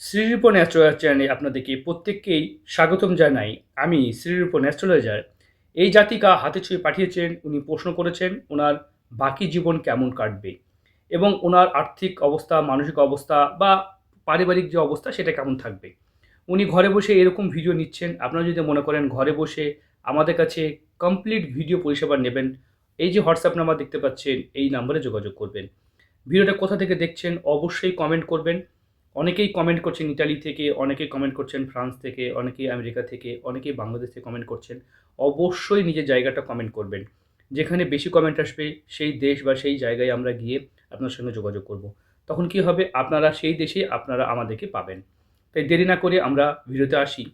Shrirup natural চ্যানেলে আপনাদেরকে প্রত্যেককেই স্বাগতম জানাই। আমি শ্রীরূপ ন্যাস্ট্রোলজার এই জাতিকা হাতে ছুঁয়ে পাঠিয়েছেন, উনি প্রশ্ন করেছেন, ওনার বাকি জীবন কেমন কাটবে এবং ওনার আর্থিক অবস্থা, মানসিক অবস্থা বা পারিবারিক যে অবস্থা, সেটা কেমন থাকবে। উনি ঘরে বসে এরকম ভিডিও নিচ্ছেন। আপনারা যদি মনে করেন ঘরে বসে আমাদের কাছে কমপ্লিট ভিডিও পরিষেবা নেবেন, এই যে হোয়াটসঅ্যাপ নাম্বার দেখতে পাচ্ছেন, এই নাম্বারে যোগাযোগ করবেন। ভিডিওটা কোথা থেকে দেখছেন, অবশ্যই কমেন্ট করবেন। অনেকেই কমেন্ট করছেন ইটালি থেকে, অনেকেই কমেন্ট করছেন ফ্রান্স থেকে, অনেকেই আমেরিকা থেকে, অনেকেই বাংলাদেশ থেকে কমেন্ট করছেন। অবশ্যই নিজের জায়গাটা কমেন্ট করবেন। যেখানে বেশি কমেন্ট আসবে, সেই দেশ বা সেই জায়গায় আমরা গিয়ে আপনার সঙ্গে যোগাযোগ করব। তখন কি হবে? আপনারা সেই দেশে আপনারা আমাদেরকে পাবেন। তাই দেরি না করে আমরা ভিডিওতে আসি।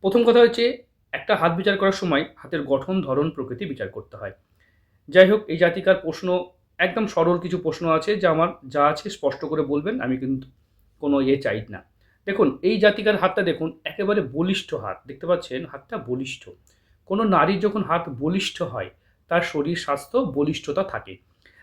প্রথম কথা হচ্ছে, একটা হাত বিচার করার সময় হাতের গঠন, ধরন, প্রকৃতি বিচার করতে হয়। যাই হোক, এই জাতিকার প্রশ্ন, একদম সরল কিছু প্রশ্ন আছে যা আমার, যা আছে স্পষ্ট করে বলবেন, আমি কিন্তু কোনো ইয়ে চাই না। দেখুন, এই জাতিকার হাতটা দেখুন, একেবারে বলিষ্ঠ হাত। দেখতে পাচ্ছেন, হাতটা বলিষ্ঠ। কোনো নারীর যখন হাত বলিষ্ঠ হয়, তার শরীর স্বাস্থ্য বলিষ্ঠতা থাকে।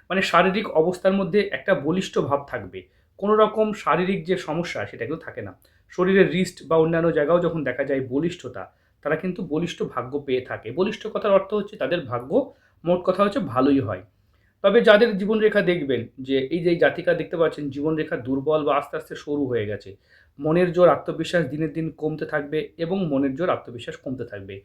মানে শারীরিক অবস্থার মধ্যে একটা বলিষ্ঠ ভাব থাকবে। কোনো রকম শারীরিক যে সমস্যা, সেটা কিন্তু থাকে না। শরীরের রিস্ট বা অন্যান্য জায়গাও যখন দেখা যায় বলিষ্ঠতা, তারা কিন্তু বলিষ্ঠ ভাগ্য পেয়ে থাকে। বলিষ্ঠ কথার অর্থ হচ্ছে তাদের ভাগ্য, মোট কথা হচ্ছে ভালোই হয়। তবে যাদের জীবনরেখা দেখবেন, যে এই যে জাতিকা দেখতে পাচ্ছেন, জীবনরেখা দুর্বল বা আস্তে আস্তে সরু হয়ে গেছে। মনের জোর আত্মবিশ্বাস দিনের দিন কমতে থাকবে এবং মনের জোর আত্মবিশ্বাস কমতে থাকবে।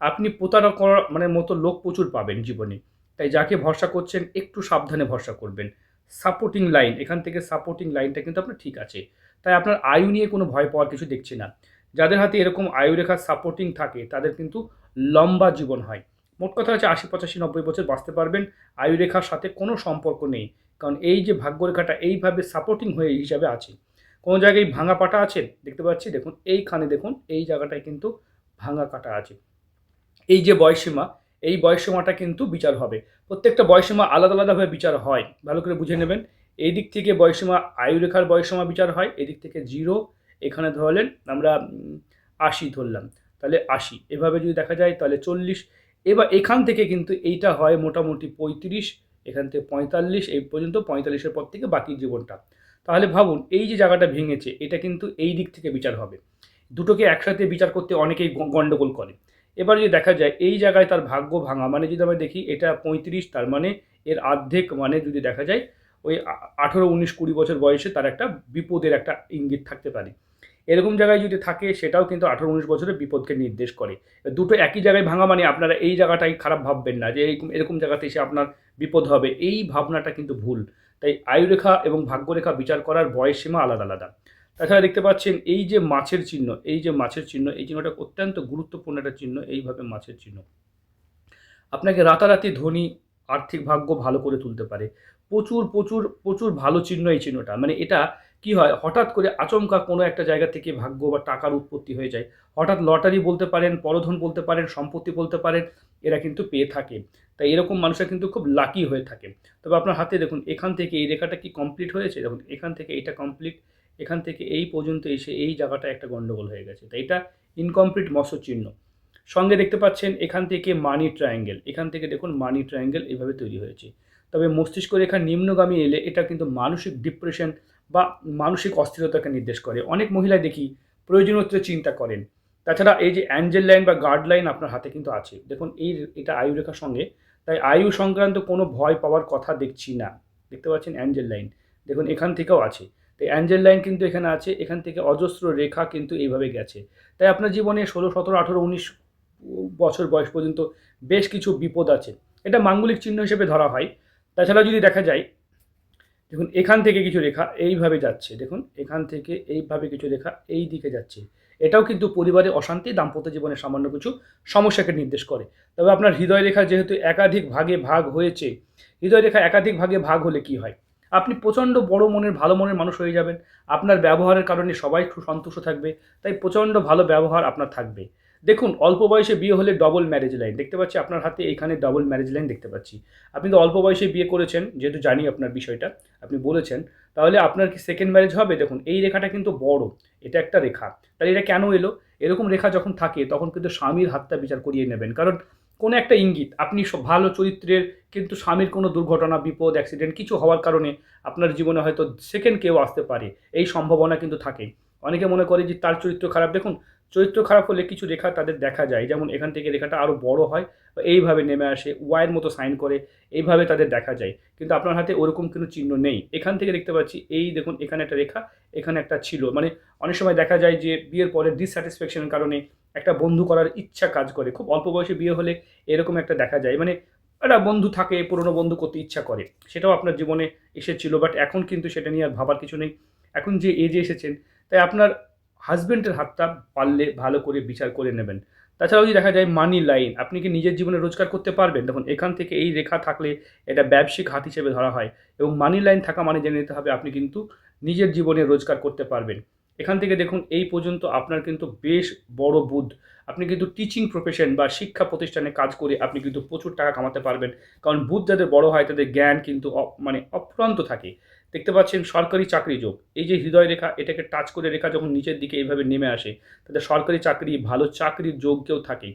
আপনি প্রতারণা করার মানে মতো লোক প্রচুর পাবেন জীবনে। তাই যাকে ভরসা করছেন, একটু সাবধানে ভরসা করবেন। সাপোর্টিং লাইন, এখান থেকে সাপোর্টিং লাইনটা কিন্তু আপনার ঠিক আছে। তাই আপনার আয়ু নিয়ে কোনো ভয় পাওয়ার কিছু দেখছি না। যাদের হাতে এরকম আয়ুরেখা সাপোর্টিং থাকে, তাদের কিন্তু লম্বা জীবন হয়। মোট কথা হচ্ছে আশি, পঁচাশি, নব্বই বছর বাঁচতে পারবেন। আয়ুরেখার সাথে কোনো সম্পর্ক নেই। কারণ এই যে ভাগ্যরেখাটা এইভাবে সাপোর্টিং হয়ে হিসাবে আছে। কোনো জায়গায় ভাঙা পাটা আছে? দেখতে পাচ্ছি, দেখুন, এইখানে দেখুন, এই জায়গাটায় কিন্তু ভাঙা কাটা আছে। এই যে বয়সীমা, এই বয়সীমাটা কিন্তু বিচার হবে। প্রত্যেকটা বয়সীমা আলাদা আলাদাভাবে বিচার হয়। ভালো করে বুঝে নেবেন। এই দিক থেকে বয়সীমা, আয়ুরেখার বয়সীমা বিচার হয়। এদিক থেকে জিরো, এখানে ধরলেন, আমরা আশি ধরলাম। তাহলে আশি। এভাবে যদি দেখা যায়, তাহলে চল্লিশ এবার এখান থেকে কিন্তু এইটা হয় মোটামুটি পঁয়ত্রিশ, এখান থেকে পঁয়তাল্লিশ, এই পর্যন্ত পঁয়তাল্লিশের পর থেকে বাকি জীবনটা। তাহলে ভাবুন, এই যে জায়গাটা ভেঙেছে, এটা কিন্তু এই দিক থেকে বিচার হবে। দুটোকে একসাথে বিচার করতে অনেকেই গণ্ডগোল করে। এবার যদি দেখা যায়, এই জায়গায় তার ভাগ্য ভাঙা মানে যদি আমরা দেখি, এটা পঁয়ত্রিশ, তার মানে এর অর্ধেক মানে যদি দেখা যায়, ওই আঠেরো, উনিশ, কুড়ি বছর বয়সে তার একটা বিপদের একটা ইঙ্গিত থাকতে পারে। এরকম জায়গায় যদি থাকে, সেটাও কিন্তু আঠেরো উনিশ বছরের বিপদকে নির্দেশ করে। দুটো একই জায়গায় ভাঙা মানে আপনারা এই জায়গাটাই খারাপ ভাববেন না যে এরকম এরকম জায়গাতে এসে আপনার বিপদ হবে। এই ভাবনাটা কিন্তু ভুল। তাই আয়ুরেখা এবং ভাগ্যরেখা বিচার করার বয়স সীমা আলাদা আলাদা। তাছাড়া দেখতে পাচ্ছেন, এই যে মাছের চিহ্ন, এই যে মাছের চিহ্ন, এই চিহ্নটা অত্যন্ত গুরুত্বপূর্ণ একটা চিহ্ন, এইভাবে মাছের চিহ্ন। আপনাকে রাতারাতি ধনী, আর্থিক ভাগ্য ভালো করে তুলতে পারে। প্রচুর প্রচুর প্রচুর ভালো চিহ্ন এই চিহ্নটা। মানে এটা কি হয়? হঠাৎ করে আচমকা কোনো একটা জায়গা থেকে ভাগ্য বা টাকার উৎপত্তি হয়ে যায়। হঠাৎ লটারি বলতে পারেন, পরধন বলতে পারেন, সম্পত্তি বলতে পারেন, এরা কিন্তু পেয়ে থাকে। তাই এরকম মানুষরা কিন্তু খুব লাকি হয়ে থাকে। তবে আপনার হাতে দেখুন, এখান থেকে এই রেখাটা কি কমপ্লিট হয়েছে? দেখুন, এখান থেকে এটা কমপ্লিট এখান থেকে এই পর্যন্ত এসে এই জায়গাটা একটা গন্ডগোল হয়ে গেছে। তাই এটা ইনকমপ্লিট চিহ্ন। সঙ্গে দেখতে পাচ্ছেন, এখান থেকে মানি ট্রায়াঙ্গেল এখান থেকে দেখুন মানি ট্রায়াঙ্গেল এভাবে তৈরি হয়েছে। তবে মস্তিষ্ক রেখা নিম্নগামী এলে এটা কিন্তু মানসিক ডিপ্রেশন বা মানসিক অস্থিরতাকে নির্দেশ করে। অনেক মহিলা দেখি প্রয়োজনীয়তা চিন্তা করেন। তাছাড়া এই যে অ্যাঞ্জেল লাইন বা গার্ড লাইন আপনার হাতে কিন্তু আছে। দেখুন এই এটা আয়ু রেখার সঙ্গে। তাই আয়ু সংক্রান্ত কোনো ভয় পাওয়ার কথা দেখছি না। দেখতে পাচ্ছেন অ্যাঞ্জেল লাইন। দেখুন, এখান থেকেও আছে। তাই অ্যাঞ্জেল লাইন কিন্তু এখানে আছে। এখান থেকে অজস্র রেখা কিন্তু এইভাবে গেছে। তাই আপনার জীবনে ষোলো, সতেরো, আঠেরো, উনিশ বছর বয়স পর্যন্ত বেশ কিছু বিপদ আছে। এটা মাঙ্গলিক চিহ্ন হিসেবে ধরা হয়। তাছাড়া যদি দেখা যায় দেখুন, এখান থেকে কিছু রেখা এইভাবে যাচ্ছে। দেখুন, এখান থেকে এইভাবে কিছু রেখা এই দিকে যাচ্ছে। এটাও কিন্তু পরিবারে অশান্তি, দাম্পত্য জীবনে সামান্য কিছু সমস্যাকে নির্দেশ করে। তবে আপনার হৃদয় রেখা যেহেতু একাধিক ভাগে ভাগ হয়েছে, হৃদয় রেখা একাধিক ভাগে ভাগ হলে কি হয়? আপনি প্রচণ্ড বড় মনের, ভালো মনের মানুষ হয়ে যাবেন। আপনার ব্যবহারের কারণে সবাই সন্তুষ্ট থাকবে, তাই প্রচণ্ড ভালো ব্যবহার আপনার থাকবে। দেখুন, অল্প বয়সে বিয়ে হলে ডবল ম্যারেজ লাইন দেখতে পাচ্ছি আপনার হাতে এখানে ডবল ম্যারেজ লাইন দেখতে পাচ্ছি। আপনি তো অল্প বয়সে বিয়ে করেছেন, যেহেতু জানি আপনার বিষয়টা, আপনি বলেছেন, তাহলে আপনার কি সেকেন্ড ম্যারেজ হবে? দেখুন, এই রেখাটা কিন্তু বড়, এটা একটা রেখা। তাহলে এটা কেন এলো? এরকম রেখা যখন থাকে, তখন কিন্তু স্বামীর হাতটা বিচার করিয়ে নেবেন। কারণ কোনো একটা ইঙ্গিত, আপনি সব ভালো চরিত্রের কিন্তু স্বামীর কোনো দুর্ঘটনা, বিপদ অ্যাক্সিডেন্ট কিছু হওয়ার কারণে আপনার জীবনে হয়তো সেকেন্ড কেউ আসতে পারে, এই সম্ভাবনা কিন্তু থাকে। অনেকে মনে করে যে তার চরিত্র খারাপ। দেখুন চরিত্র খারাপ হলে কিছু রেখা তাদের দেখা যায়। যেমন এখান থেকে রেখাটা আরও বড় হয় বা এইভাবে নেমে আসে ওয়াইয়ের মতো সাইন করে, এইভাবে তাদের দেখা যায়। কিন্তু আপনার হাতে ওরকম কোনো চিহ্ন নেই। এখান থেকে দেখতে পাচ্ছি, এই দেখুন, এখানে একটা রেখা, এখানে একটা ছিল। মানে অনেক সময় দেখা যায় যে বিয়ের পরে ডিসস্যাটিসফ্যাকশনের কারণে একটা বন্ধু করার ইচ্ছা কাজ করে। খুব অল্প বয়সে বিয়ে হলে এরকম একটা দেখা যায়। মানে একটা বন্ধু থাকে, পুরনো বন্ধু করতে ইচ্ছা করে। সেটাও আপনার জীবনে এসেছিল বাট এখন কিন্তু সেটা নিয়ে আর ভাবার কিছু নেই। এখন যে এজে এসেছেন, তাই আপনার হাজব্যান্ডের হাতটা পারলে ভালো করে বিচার করে নেবেন। তাছাড়াও যদি দেখা যায় মানি লাইন আপনি কি নিজের জীবনে রোজগার করতে পারবেন? দেখুন, এখান থেকে এই রেখা থাকলে এটা ব্যবসায়িক হাত হিসেবে ধরা হয় এবং মানি লাইন থাকা মানে জেনে নিতে হবে আপনি কিন্তু নিজের জীবনে রোজগার করতে পারবেন। এখান থেকে দেখুন, এই পর্যন্ত আপনার কিন্তু বেশ বড় বুধ। আপনি কিন্তু টিচিং প্রফেশন বা শিক্ষা প্রতিষ্ঠানে কাজ করে আপনি কিন্তু প্রচুর টাকা কামাতে পারবেন। কারণ বুধ যাদের বড় হয়, তাদের জ্ঞান কিন্তু মানে অপ্রান্ত থাকে। দেখতে পাচ্ছেন সরকারি চাকরি যোগ। এই যে হৃদয় রেখা, এটাকে টাচ করে রেখা যখন নিচের দিকে এইভাবে নেমে আসে তাদের সরকারি চাকরি, ভালো চাকরির যোগ্যও থাকে।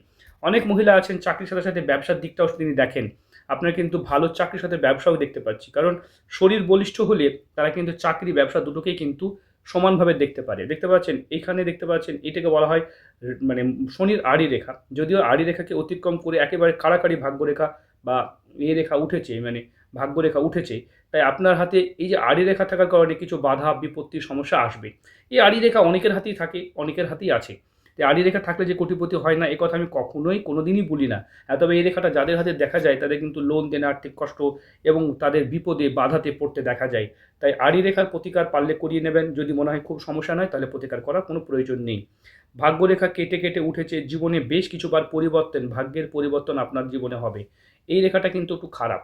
অনেক মহিলা আছেন চাকরির সাথে সাথে ব্যবসার দিকটাও তিনি দেখেন। আপনার কিন্তু ভালো চাকরির সাথে ব্যবসাও দেখতে পাচ্ছি। কারণ শরীর বলিষ্ঠ হলে তারা কিন্তু চাকরি, ব্যবসা দুটোকেই কিন্তু সমানভাবে দেখতে পারে। দেখতে পাচ্ছেন, এখানে দেখতে পাচ্ছেন, এটাকে বলা হয় মানে শনির আড়ি রেখা। যদিও আড়ি রেখাকে অতিক্রম করে একেবারে কাড়াকাড়ি ভাগ্যরেখা বা এ রেখা উঠেছে মানে ভাগ্যরেখা উঠেছে, তাই আপনার হাতে এই যে আড়ি রেখা থাকার কারণে কিছু বাধা বিপত্তির সমস্যা আসবে। এই আড়ি রেখা অনেকের হাতেই থাকে, অনেকের হাতেই আছে। তাই আড়ি রেখা থাকলে যে কোটিপতি হয় না কথা আমি কখনোই কোনোদিনই বলি না। তবে এই রেখাটা যাদের হাতে দেখা যায়, তাদের কিন্তু লোন দেনে আর্থিক কষ্ট এবং তাদের বিপদে বাধাতে পড়তে দেখা যায়। তাই আড়ি রেখার প্রতিকার পারলে করিয়ে নেবেন, যদি মনে হয় খুব সমস্যা নয়, তাহলে প্রতিকার করার কোনো প্রয়োজন নেই। ভাগ্যরেখা কেটে কেটে উঠেছে, জীবনে বেশ কিছুবার পরিবর্তন, ভাগ্যের পরিবর্তন আপনার জীবনে হবে। এই রেখাটা কিন্তু একটু খারাপ।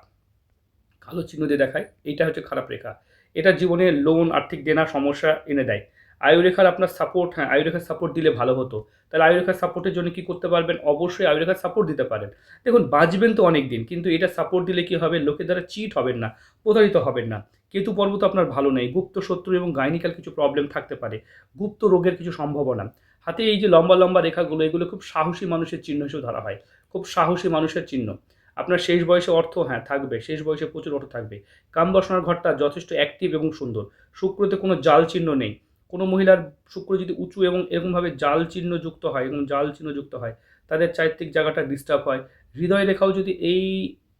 কালো চিহ্ন দিয়ে দেখায় এইটা হচ্ছে খারাপ রেখা। এটা জীবনে লোন, আর্থিক দেনা, সমস্যা এনে দেয়। আয়ুরেখার আপনার সাপোর্ট হ্যাঁ আয়ুরেখার সাপোর্ট দিলে ভালো হতো। তাহলে আয়ুরেখার সাপোর্টের জন্য কি করতে পারবেন? অবশ্যই আয়ুরেখার সাপোর্ট দিতে পারেন। দেখুন, বাঁচবেন তো অনেক দিন কিন্তু এটা সাপোর্ট দিলে কি হবে? লোকের দ্বারা চিট হবেন না, প্রতারিত হবেন না। কেতু পর্ব তো আপনার ভালো নেই, গুপ্ত শত্রু এবং গাইনিক্যাল কিছু প্রবলেম থাকতে পারে, গুপ্ত রোগের কিছু সম্ভাবনা। হাতে এই যে লম্বা লম্বা রেখাগুলো, এগুলো খুব সাহসী মানুষের চিহ্ন হিসেবে ধরা হয়। খুব সাহসী মানুষের চিহ্ন। আপনার শেষ বয়সে অর্থ হ্যাঁ থাকবে, শেষ বয়সে প্রচুর অর্থ থাকবে। কাম বাসনার ঘরটা যথেষ্ট অ্যাক্টিভ এবং সুন্দর। শুক্রতে কোনো জাল চিহ্ন নেই। কোনো মহিলার শুক্র যদি উঁচু এবং এরকমভাবে জাল চিহ্ন যুক্ত হয় এবং জাল চিহ্ন যুক্ত হয়, তাদের চারিত্রিক জায়গাটা ডিস্টার্ব হয়। হৃদয় রেখাও যদি এই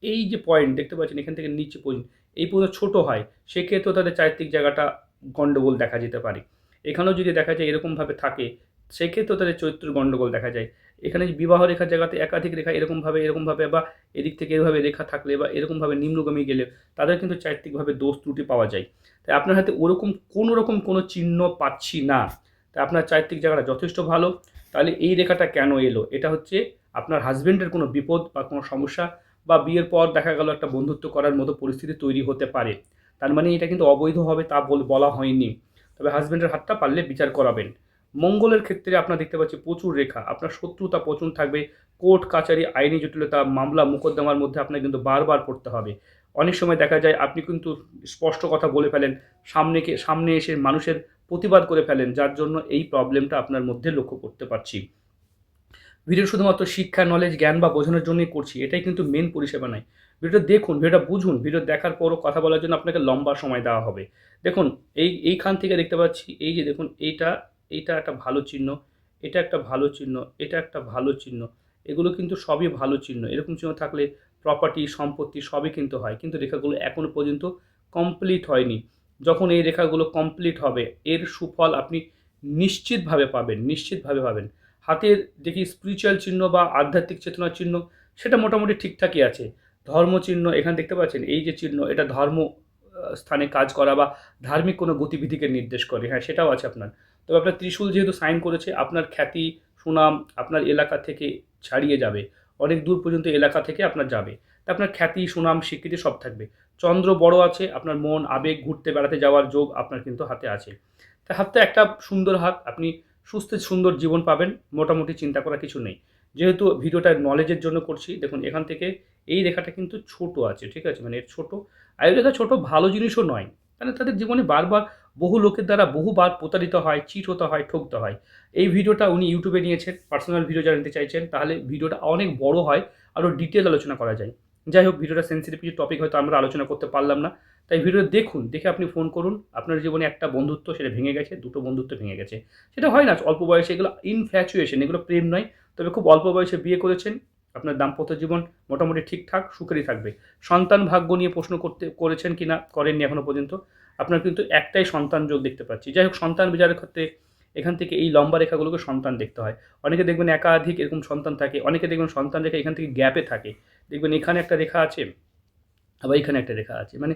এই যে পয়েন্ট দেখতে পাচ্ছেন, এখান থেকে নিচে পর্যন্ত, এই পর্যন্ত ছোটো হয়, সেক্ষেত্রেও তাদের চারিত্রিক জায়গাটা গণ্ডগোল দেখা যেতে পারে। এখানেও যদি দেখা যায় এরকমভাবে থাকে, সেক্ষেত্রেও তাদের চরিত্রের গণ্ডগোল দেখা যায়। এখানে বিবাহ রেখার জায়গাতে একাধিক রেখা এরকমভাবে এরকমভাবে বা এদিক থেকে এভাবে রেখা থাকলে বা এরকমভাবে নিম্নগামী গেলে তাদের কিন্তু চারিত্রিকভাবে দোষ ত্রুটি পাওয়া যায়। তাই আপনার হাতে ওরকম কোনো রকম কোনো চিহ্ন পাচ্ছি না, তাই আপনার চারিত্রিক জায়গাটা যথেষ্ট ভালো। তাহলে এই রেখাটা কেন এলো? এটা হচ্ছে আপনার হাজব্যান্ডের কোনো বিপদ বা কোনো সমস্যা বা বিয়ের পর দেখা গেল একটা বন্ধুত্ব করার মতো পরিস্থিতি তৈরি হতে পারে। তার মানে এটা কিন্তু অবৈধ হবে তা বল- হয়নি। তবে হাজবেন্ডের হাতটা পারলে বিচার করাবেন। মঙ্গলের ক্ষেত্রে আপনার দেখতে পাচ্ছি প্রচুর রেখা। আপনার শত্রুতা প্রচুর থাকবে। কোর্ট, কাচারি আইনি জটিলতা, মামলা, মোকদ্দমার মধ্যে আপনাকে কিন্তু বারবার পড়তে হবে। অনেক সময় দেখা যায় আপনি কিন্তু স্পষ্ট কথা বলে ফেলেন সামনেকে সামনে এসে মানুষের প্রতিবাদ করে ফেলেন, যার জন্য এই প্রবলেমটা আপনার মধ্যে লক্ষ্য করতে পারছি। ভিডিও শুধুমাত্র শিক্ষা নলেজ জ্ঞান বা বোঝানোর জন্যই করছি, এটাই কিন্তু মেন পরিষেবা নয়। ভিডিওটা দেখুন, ভিডিওটা বুঝুন, ভিডিও দেখার পরও কথা বলার জন্য আপনাকে লম্বা সময় দেওয়া হবে। দেখুন, এই, এইখান থেকে দেখতে পাচ্ছি, এই যে দেখুন, এইটা এইটা একটা ভালো চিহ্ন, এটা একটা ভালো চিহ্ন, এটা একটা ভালো চিহ্ন, এগুলো কিন্তু সবই ভালো চিহ্ন। এরকম চিহ্ন থাকলে প্রপার্টি সম্পত্তি সবই কিন্তু হয়, কিন্তু রেখাগুলো এখনও পর্যন্ত কমপ্লিট হয়নি। যখন এই রেখাগুলো কমপ্লিট হবে, এর সুফল আপনি নিশ্চিতভাবে পাবেন নিশ্চিতভাবে পাবেন। হাতের দেখি স্পিরিচুয়াল চিহ্ন বা আধ্যাত্মিক চেতনার চিহ্ন, সেটা মোটামুটি ঠিকঠাকই আছে। ধর্ম চিহ্ন, এখানে দেখতে পাচ্ছেন, এই যে চিহ্ন, এটা ধর্ম স্থানে কাজ করা বা ধার্মিক কোনো গতিবিধিকে নির্দেশ করে। হ্যাঁ সেটাও আছে আপনার। তবে আপনার ত্রিশূল যেহেতু সাইন করেছে, আপনার খ্যাতি, সুনাম আপনার এলাকা থেকে ছাড়িয়ে যাবে। অনেক দূর পর্যন্ত এলাকা থেকে আপনার যাবে। তা আপনার খ্যাতি, সুনাম, স্বীকৃতি সব থাকবে। চন্দ্র বড় আছে, আপনার মন, আবেগ, ঘুরতে বেড়াতে যাওয়ার যোগ আপনার কিন্তু হাতে আছে। তা হাতে একটা সুন্দর হাত, আপনি সুস্থ, সুন্দর জীবন পাবেন, মোটামুটি চিন্তা করা কিছু নেই। যেহেতু ভিডিওটা নলেজের জন্য করছি, দেখুন, এখান থেকে এই রেখাটা কিন্তু ছোট আছে, ঠিক আছে? মানে এর ছোট। আয়ু রেখা ছোট ভালো জিনিসও নয় মানে তাদের জীবনে বারবার বহু লোকের দ্বারা বহুবার প্রতারিত হয় চিট হতে হয়, ঠকতে হয়। এই ভিডিওটা উনি ইউটিউবে নিয়েছেন পার্সোনাল ভিডিও জানতে চাইছেন, তাহলে ভিডিওটা অনেক বড় হয়, আরও ডিটেল আলোচনা করা যায়। যাই হোক, ভিডিওটা সেন্সিটিভ কিছু টপিক হয়তো আমরা আলোচনা করতে পারলাম না। তাই ভিডিও দেখুন, দেখে আপনি ফোন করুন। আপনার জীবনে একটা বন্ধুত্ব সেটা ভেঙে গেছে, দুটো বন্ধুত্ব ভেঙে গেছে। সেটা হয় না, অল্প বয়সে এগুলো ইনফ্যাচুয়েশন এগুলো প্রেম নয়। তবে খুব অল্প বয়সে বিয়ে করেছেন, আপনার দাম্পত্য জীবন মোটামুটি ঠিকঠাক, সুখেরই থাকবে। সন্তান ভাগ্য নিয়ে প্রশ্ন করতে, করেছেন কি না করেননি এখনও পর্যন্ত। আপনার কিন্তু একটাই সন্তান যোগ দেখতে পাচ্ছি। যাই হোক, সন্তান বিচারের ক্ষেত্রে এখান থেকে এই লম্বা রেখাগুলোকে সন্তান দেখতে হয়। অনেকে দেখবেন একাধিক এরকম সন্তান থাকে, অনেকে দেখবেন সন্তান রেখা এখান থেকে গ্যাপে থাকে। দেখবেন এখানে একটা রেখা আছে আবার এখানে একটা রেখা আছে। মানে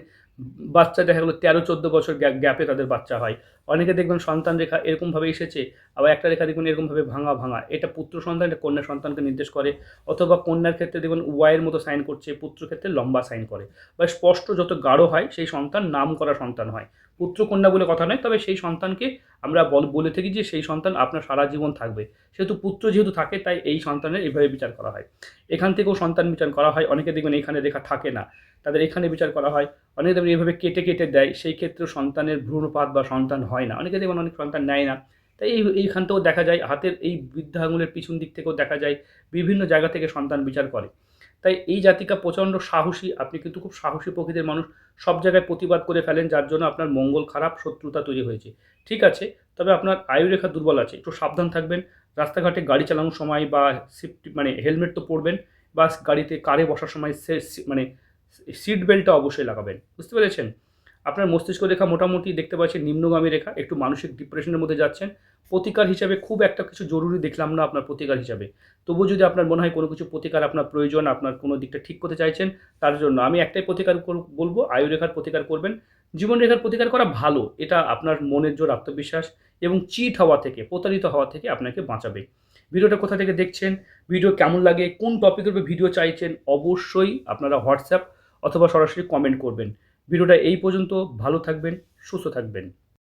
বাচ্চা দেখা গেলো তেরো, চোদ্দ বছর গ্যাপে তাদের বাচ্চা হয়। অনেকে দেখবেন সন্তান রেখা এরকমভাবে এসেছে, আবার একটা রেখা দেখবেন এরকমভাবে ভাঙা ভাঙা। এটা পুত্র সন্তান, এটা কন্যা সন্তানকে নির্দেশ করে। অথবা কন্যার ক্ষেত্রে দেখবেন ওয়াইয়ের মতো সাইন করছে, পুত্র ক্ষেত্রে লম্বা সাইন করে। বা স্পষ্ট যত গাঢ় হয়, সেই সন্তান নাম করা সন্তান হয়। পুত্র কন্যা বলে কথা নয়, তবে সেই সন্তানকে আমরা বল- থাকি যে সেই সন্তান আপনার সারা জীবন থাকবে। সেহেতু পুত্র যেহেতু থাকে, তাই এই সন্তানের এইভাবে বিচার করা হয়। এখান থেকেও সন্তান বিচার করা হয়, অনেকে দেখবেন এখানে রেখা থাকে না। তাদের এখানে বিচার করা হয়, অনেকে দেখবেন এইভাবে কেটে কেটে দেয়, সেই ক্ষেত্রে সন্তানের ভ্রূণপাত বা সন্তান হয় না। অনেকে দেখবেন অনেক সন্তান নেয় না। তাই এই, এইখান থেকেও দেখা যায়, হাতের এই বৃদ্ধা আঙুলের পিছন দিক থেকেও দেখা যায়, বিভিন্ন জায়গা থেকে সন্তান বিচার করে। তাই এই জাতিকা প্রচণ্ড সাহসী, আপনি কিন্তু খুব সাহসী প্রকৃতির মানুষ। সব জায়গায় প্রতিবাদ করে ফেলেন, যার জন্য আপনার মঙ্গল খারাপ, শত্রুতা তৈরি হয়েছে। ঠিক আছে, তবে আপনার আয়ুরেখা দুর্বল আছে, একটু সাবধান থাকবেন। রাস্তাঘাটে গাড়ি চালানোর সময় বা সিফটি মানে হেলমেট তো পরবেন, বা গাড়িতে কারে বসার সময় সে মানে সিট বেল্টটা অবশ্যই লাগাবেন। বুঝতে পেরেছেন? আপনার মস্তিষ্ক রেখা মোটামুটি দেখতে পাচ্ছেন, নিম্নগামী রেখা, একটু মানসিক ডিপ্রেশনের মধ্যে যাচ্ছেন। প্রতিকার হিসাবে খুব একটা কিছু জরুরি দেখলাম না আপনার প্রতিকার হিসাবে। তবুও যদি আপনার মনে হয় কোনো কিছু প্রতিকার আপনার প্রয়োজন, আপনার কোনো দিকটা ঠিক করতে চাইছেন, তার জন্য আমি একটাই প্রতিকার কর- বলব, আয়ুরেখার প্রতিকার করবেন। জীবনরেখার প্রতিকার করা ভালো, এটা আপনার মনের জোর আত্মবিশ্বাস এবং চিট হওয়া থেকে, প্রতারিত হওয়া থেকে আপনাকে বাঁচাবে। ভিডিওটা কোথা থেকে দেখছেন, ভিডিও কেমন লাগে, কোন টপিকের উপর ভিডিও চাইছেন, অবশ্যই আপনারা হোয়াটসঅ্যাপ অথবা সরাসরি কমেন্ট করবেন। ভিডিওটা এই পর্যন্ত, ভালো থাকবেন, সুস্থ থাকবেন।